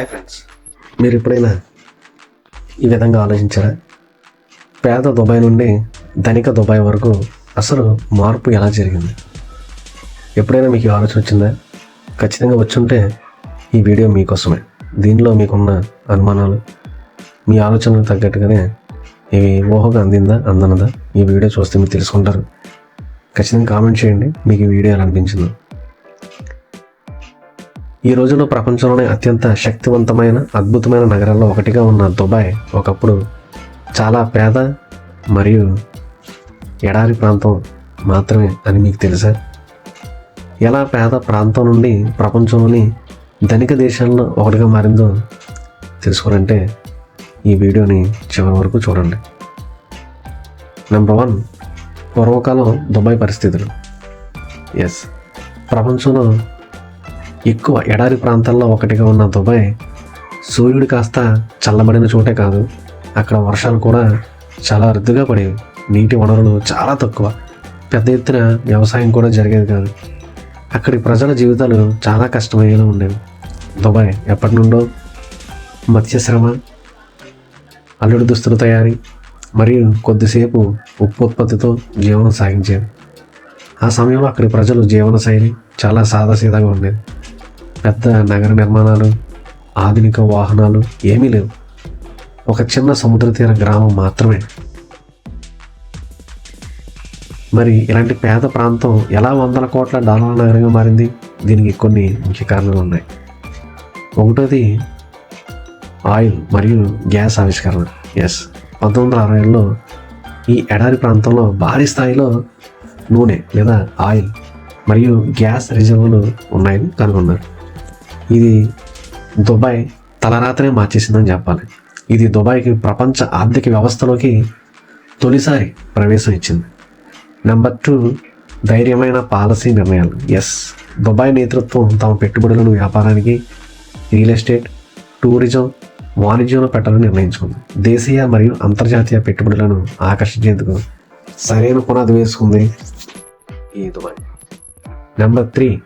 Hi friends మీరు ఎప్పుడైనా ఈ విధంగా ఆలోచించారా? పేద దుబాయ్ నుండి ధనిక దుబాయ్ వరకు అసలు మార్పు ఎలా జరిగింది? ఎప్పుడైనా మీకు ఆలోచన వచ్చిందా? ఖచ్చితంగా వచ్చుంటే ఈ వీడియో మీకోసమే. దీనిలో మీకున్న అనుమానాలు మీ ఆలోచనలకు తగ్గట్టుగానే ఇవి ఊహగా అందిందా అందనదా? ఈ వీడియో చూస్తే మీరు తెలుసుకుంటారు. ఖచ్చితంగా కామెంట్ చేయండి. మీకు ఈ వీడియో ఎలా అనిపించిందో. ఈ రోజుల్లో ప్రపంచంలోనే అత్యంత శక్తివంతమైన అద్భుతమైన నగరాల్లో ఒకటిగా ఉన్న దుబాయ్ ఒకప్పుడు చాలా పేద మరియు ఎడారి ప్రాంతం మాత్రమే అని మీకు తెలుసా? ఎలా పేద ప్రాంతం నుండి ప్రపంచంలోని ధనిక దేశాల్లో ఒకటిగా మారిందో తెలుసుకోవాలంటే ఈ వీడియోని చివరి వరకు చూడండి. నెంబర్ వన్ పూర్వకాలం దుబాయ్ పరిస్థితులు. ఎస్ ప్రపంచంలో ఎక్కువ ఎడారి ప్రాంతాల్లో ఒకటిగా ఉన్న దుబాయ్ సూర్యుడు కాస్త చల్లబడిన చోటే కాదు. అక్కడ వర్షాలు కూడా చాలా అరుదుగా పడేవి. నీటి వనరులు చాలా తక్కువ. పెద్ద ఎత్తున వ్యవసాయం కూడా జరిగేది కాదు. అక్కడి ప్రజల జీవితాలు చాలా కష్టమయ్యేలా ఉండేవి. దుబాయ్ ఎప్పటి నుండో మత్స్యశ్రమ అల్లుడి దుస్తుల తయారీ మరియు కొద్దిసేపు ఉప్పు ఉత్పత్తితో జీవనం సాగించేది. ఆ సమయంలో అక్కడి ప్రజలు జీవన శైలి చాలా సాదాసీదాగా ఉండేది. పెద్ద నగర నిర్మాణాలు ఆధునిక వాహనాలు ఏమీ లేవు. ఒక చిన్న సముద్ర తీర గ్రామం మాత్రమే. మరి ఇలాంటి పేద ప్రాంతం ఎలా వందల కోట్ల డాలర్ల నగరంగా మారింది? దీనికి కొన్ని ముఖ్య కారణాలు ఉన్నాయి. ఒకటోది ఆయిల్ మరియు గ్యాస్ ఆవిష్కరణ. ఎస్ పంతొమ్మిది వందల అరవైలో ఈ ఎడారి ప్రాంతంలో భారీ స్థాయిలో నూనె లేదా ఆయిల్ మరియు గ్యాస్ రిజర్వులు ఉన్నాయని కనుగొన్నారు. ఇది దుబాయ్ తలరాతనే మార్చేసిందని చెప్పాలి. ఇది దుబాయ్కి ప్రపంచ ఆర్థిక వ్యవస్థలోకి తొలిసారి ప్రవేశం ఇచ్చింది. నెంబర్ టూ ధైర్యమైన పాలసీ నిర్ణయాలు. ఎస్ దుబాయ్ నేతృత్వం తమ పెట్టుబడులను వ్యాపారానికి రియల్ ఎస్టేట్ టూరిజం వాణిజ్యంలో పెట్టాలని నిర్ణయించుకుంది. దేశీయ మరియు అంతర్జాతీయ పెట్టుబడులను ఆకర్షించేందుకు సరైన పునాది వేసుకుంది ఈ దుబాయ్. నెంబర్ త్రీ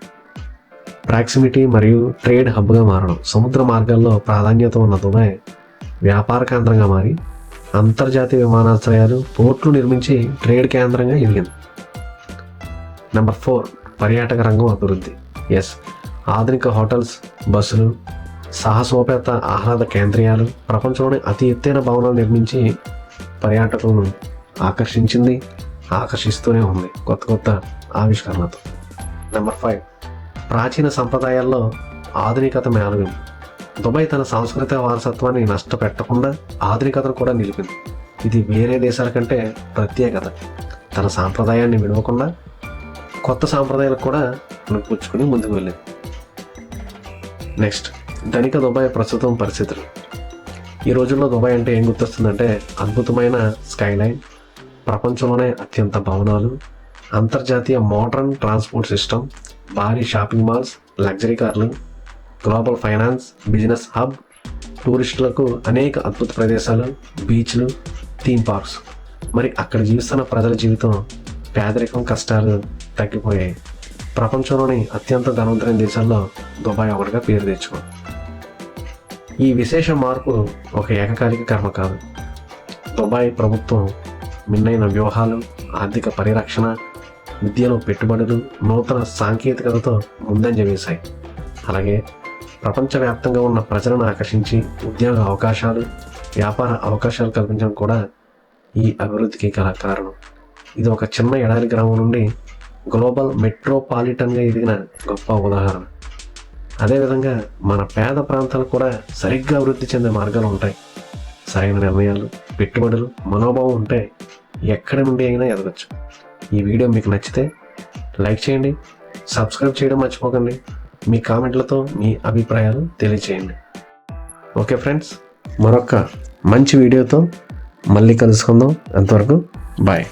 ప్రాక్సిమిటీ మరియు ట్రేడ్ హబ్గా మారడం. సముద్ర మార్గాల్లో ప్రాధాన్యత ఉన్న దుబాయ్ వ్యాపార కేంద్రంగా మారి అంతర్జాతీయ విమానాశ్రయాలు పోర్ట్లు నిర్మించి ట్రేడ్ కేంద్రంగా ఎదిగింది. నెంబర్ ఫోర్ పర్యాటక రంగం అభివృద్ధి. ఎస్ ఆధునిక హోటల్స్ బస్సులు సాహసోపేత ఆహ్లాద కేంద్రీయాలు ప్రపంచంలోని అతి ఎత్తైన భవనాలు నిర్మించి పర్యాటకులను ఆకర్షించింది ఆకర్షిస్తూనే ఉంది కొత్త కొత్త ఆవిష్కరణతో నెంబర్ ఫైవ్ ప్రాచీన సంప్రదాయాల్లో ఆధునికత మేళవింపు దుబాయ్ తన సాంస్కృతిక వారసత్వాన్ని నష్టపెట్టకుండా ఆధునికతను కూడా నిలిపింది. ఇది వేరే దేశాల కంటే ప్రత్యేకత. తన సాంప్రదాయాన్ని విడవకుండా కొత్త సాంప్రదాయాలకు కూడా పుచ్చుకుని ముందుకు వెళ్ళింది. నెక్స్ట్ ధనిక దుబాయ్ ప్రస్తుతం పరిస్థితులు. ఈ రోజుల్లో దుబాయ్ అంటే ఏం గుర్తొస్తుందంటే అద్భుతమైన స్కైలైన్ ప్రపంచంలోనే అత్యంత భవనాలు అంతర్జాతీయ మోడర్న్ ట్రాన్స్పోర్ట్ సిస్టమ్ భారీ షాపింగ్ మాల్స్ లగ్జరీ కార్లు గ్లోబల్ ఫైనాన్స్ బిజినెస్ హబ్ టూరిస్టులకు అనేక అద్భుత ప్రదేశాలు బీచ్లు థీమ్ పార్క్స్ మరి అక్కడ జీవిస్తున్న ప్రజల జీవితం పేదరికం కష్టాలు తగ్గిపోయాయి. ప్రపంచంలోని అత్యంత ధనవంతమైన దేశాల్లో దుబాయ్ ఒకటిగా పేరు తెచ్చుకుంది ఈ విశేష మార్పు ఒక ఏకకాలిక కర్మ కాదు. దుబాయ్ ప్రభుత్వం మిన్నైన వ్యూహాలు ఆర్థిక పరిరక్షణ విద్యలో పెట్టుబడులు నూతన సాంకేతికతతో ముందంజ వేశాయి. అలాగే ప్రపంచవ్యాప్తంగా ఉన్న ప్రజలను ఆకర్షించి ఉద్యోగ అవకాశాలు వ్యాపార అవకాశాలు కల్పించడం కూడా ఈ అభివృద్ధికి గల కారణం. ఇది ఒక చిన్న ఎడారి గ్రామం నుండి గ్లోబల్ మెట్రోపాలిటన్గా ఎదిగిన గొప్ప ఉదాహరణ. అదేవిధంగా మన పేద ప్రాంతాలు కూడా సరిగ్గా అభివృద్ధి చెందే మార్గాలు ఉంటాయి. సరైన నిర్ణయాలు పెట్టుబడులు మనోభావం ఉంటే ఎక్కడి నుండి అయినా ఎదగచ్చు. ఈ వీడియో మీకు నచ్చితే లైక్ చేయండి సబ్స్క్రైబ్ చేయడం మర్చిపోకండి. మీ కామెంట్లతో మీ అభిప్రాయాలు తెలియచేయండి. ఓకే ఫ్రెండ్స్ మరొక మంచి వీడియోతో మళ్ళీ కలుసుకుందాం. అంతవరకు బాయ్.